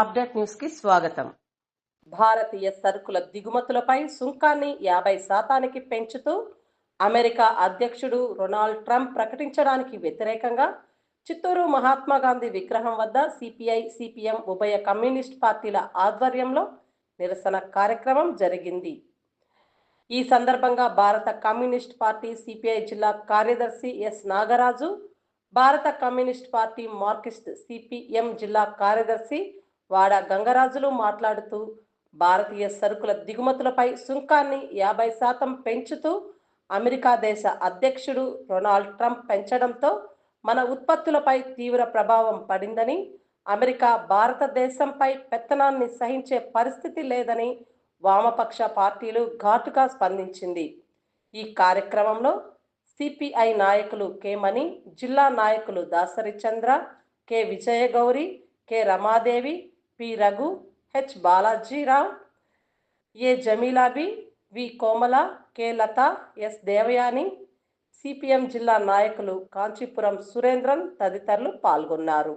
Update న్యూస్కి స్వాగతం. భారతీయ సరుకుల దిగుమతులపై సుంకాన్ని యాభై శాతానికి పెంచుతూ అమెరికా అధ్యక్షుడు రొనాల్డ్ ట్రంప్ ప్రకటించడానికి వ్యతిరేకంగా చిత్తూరు మహాత్మా గాంధీ విగ్రహం వద్ద సిపిఐ సిపిఎం ఉభయ కమ్యూనిస్ట్ పార్టీల ఆధ్వర్యంలో నిరసన కార్యక్రమం జరిగింది. ఈ సందర్భంగా భారత కమ్యూనిస్ట్ పార్టీ సిపిఐ జిల్లా కార్యదర్శి ఎస్ నాగరాజు భారత కమ్యూనిస్ట్ పార్టీ మార్కిస్ట్ సిపిఎం జిల్లా కార్యదర్శి వాడ గంగరాజులు మాట్లాడుతూ భారతీయ సరుకుల దిగుమతులపై సుంకాన్ని యాభై శాతం పెంచుతూ అమెరికా దేశ అధ్యక్షుడు రొనాల్డ్ ట్రంప్ పెంచడంతో మన ఉత్పత్తులపై తీవ్ర ప్రభావం పడిందని అమెరికా భారతదేశంపై పెత్తనాన్ని సహించే పరిస్థితి లేదని వామపక్ష పార్టీలు ఘాటుగా స్పందించింది. ఈ కార్యక్రమంలో సిపిఐ నాయకులు కె మణి జిల్లా నాయకులు Dasari Chandra K Vijayagowri K Ramadevi P. Raghu H. Balajirao A. Jamilabi V. Komala K. Latha S. Devayani CPM జిల్లా నాయకులు కాంచీపురం సురేంద్రన్ తదితరులు పాల్గొన్నారు.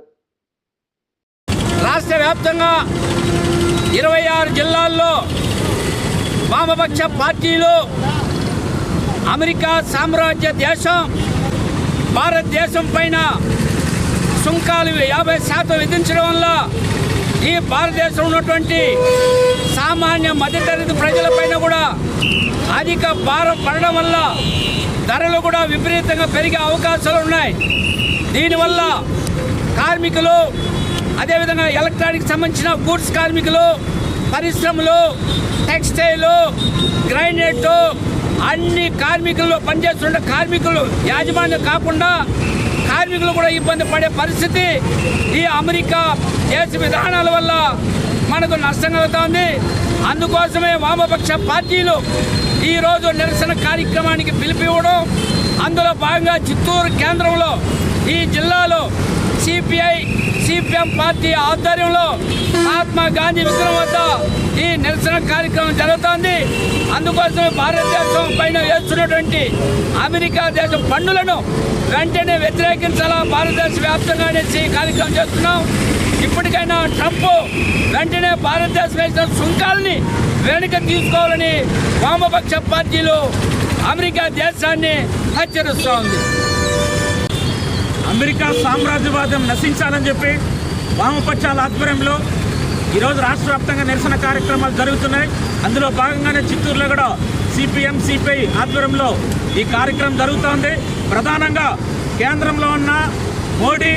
రాష్ట్ర వ్యాప్తంగా ఇరవై ఆరు జిల్లాల్లో వామపక్ష పార్టీలు అమెరికా సామ్రాజ్య దేశం భారతదేశం పైన సుంకాలు యాభై శాతం విధించడం వల్ల ఈ భారతదేశంలో ఉన్నటువంటి సామాన్య మధ్యతరగతి ప్రజలపైన కూడా అధిక భారం పడడం వల్ల ధరలు కూడా విపరీతంగా పెరిగే అవకాశాలు ఉన్నాయి. దీనివల్ల కార్మికులు అదేవిధంగా ఎలక్ట్రానిక్ సంబంధించిన గూడ్స్ కార్మికులు పరిశ్రమలు టెక్స్టైల్ గ్రైనేట్ అన్ని కార్మికులు పనిచేస్తున్న కార్మికులు యాజమాన్యం కాకుండా కార్మికులు కూడా ఇబ్బంది పడే పరిస్థితి ఈ అమెరికా దేశ విధానాల వల్ల మనకు నష్టం కలుగుతోంది. అందుకోసమే వామపక్ష పార్టీలు ఈరోజు నిరసన కార్యక్రమానికి పిలిపివ్వడం అందులో భాగంగా చిత్తూరు కేంద్రంలో ఈ జిల్లాలో సిపిఐ సిపిఎం పార్టీ ఆధ్వర్యంలో మహాత్మా గాంధీ విగ్రహం వద్ద ఈ నిరసన కార్యక్రమం జరుగుతోంది. అందుకోసమే భారతదేశం పైన వేస్తున్నటువంటి అమెరికా దేశం పన్నులను వెంటనే వ్యతిరేకించాలా భారతదేశ వ్యాప్తంగా అనేసి కార్యక్రమం చేస్తున్నాం. ఇప్పటికైనా ట్రంప్ వెంటనే భారతదేశం వేసిన సుంకాలని వెనుక తీసుకోవాలని వామపక్ష పార్టీలు అమెరికా దేశాన్ని హెచ్చరిస్తూ ఉంది అమెరికా సామ్రాజ్యవాదం నశించాలని చెప్పి వామపక్షాల ఆధ్వర్యంలో ఈరోజు రాష్ట్ర వ్యాప్తంగా నిరసన కార్యక్రమాలు జరుగుతున్నాయి. అందులో భాగంగానే చిత్తూరులో కూడా సిపిఎం సిపిఐ ఆధ్వర్యంలో ఈ కార్యక్రమం జరుగుతోంది ప్రధానంగా కేంద్రంలో ఉన్న మోడీ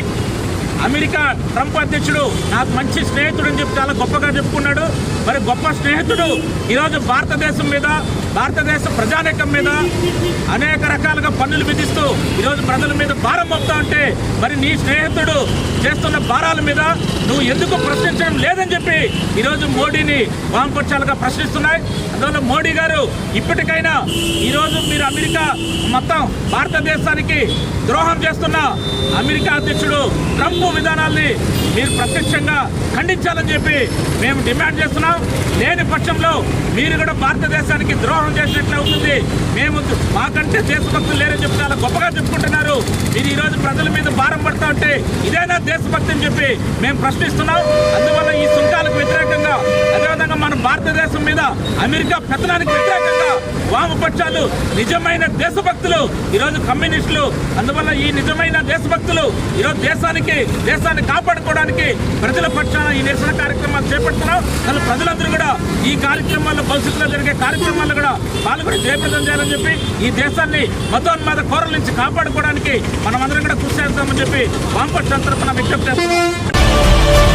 అమెరికా ట్రంప్ అధ్యక్షుడు నాకు మంచి స్నేహితుడు అని చెప్పి చాలా గొప్పగా చెప్పుకున్నాడు. మరి గొప్ప స్నేహితుడు ఈరోజు భారతదేశం మీద భారతదేశ ప్రజానేకం మీద అనేక రకాలుగా పన్నులు విధిస్తూ ఈరోజు ప్రజల మీద భారం మోపుతా ఉంటే మరి నీ స్నేహితుడు చేస్తున్న భారాల మీద నువ్వు ఎందుకు ప్రశ్నించడం లేదని చెప్పి ఈరోజు మోడీని వామపక్షాలుగా ప్రశ్నిస్తున్నాయి. అందువల్ల మోడీ గారు ఇప్పటికైనా ఈరోజు మీరు అమెరికా మొత్తం భారతదేశానికి ద్రోహం చేస్తున్న అమెరికా అధ్యక్షుడు ట్రంప్ విధానాల్ని మీరు ప్రత్యక్షంగా ఖండించాలని చెప్పి మేము డిమాండ్ చేస్తున్నాం. లేని పక్షంలో మీరు కూడా భారతదేశానికి ద్రోహం చేసినట్లు అవుతుంది. మేము మాకంటే దేశభక్తులు లేరని చెప్పి చాలా గొప్పగా చెప్పుకుంటున్నారు. మీరు ఈరోజు ప్రజల మీద భారం పడతా ఉంటే ఇదేనా దేశభక్తి అని చెప్పి మేము ప్రశ్నిస్తున్నాం. అందువల్ల ఈ సుంకాలకు వ్యతిరేకంగా అదేవిధంగా మన భారతదేశం మీద అమెరికా పెత్తనానికి వ్యతిరేకంగా వామపక్షాలు నిజమైన దేశభక్తులు ఈరోజు కమ్యూనిస్టులు. అందువల్ల ఈ నిజమైన దేశభక్తులు ఈరోజు దేశానికి దేశాన్ని కాపాడుకోవడానికి ప్రజల పక్షాన ఈ నిరసన కార్యక్రమం చేపడుతున్నాం. అసలు ప్రజలందరూ కూడా ఈ కార్యక్రమాల్లో భవిష్యత్తులో జరిగే కార్యక్రమాల్లో కూడా పాల్గొని జయప్రదం చేయాలని చెప్పి ఈ దేశాన్ని మతోన్మాద కోరల నుంచి కాపాడుకోవడానికి మనమందరం కూడా కృషి చేస్తామని చెప్పి వామపక్షాల తరఫున విజ్ఞప్తి చేస్తున్నాం.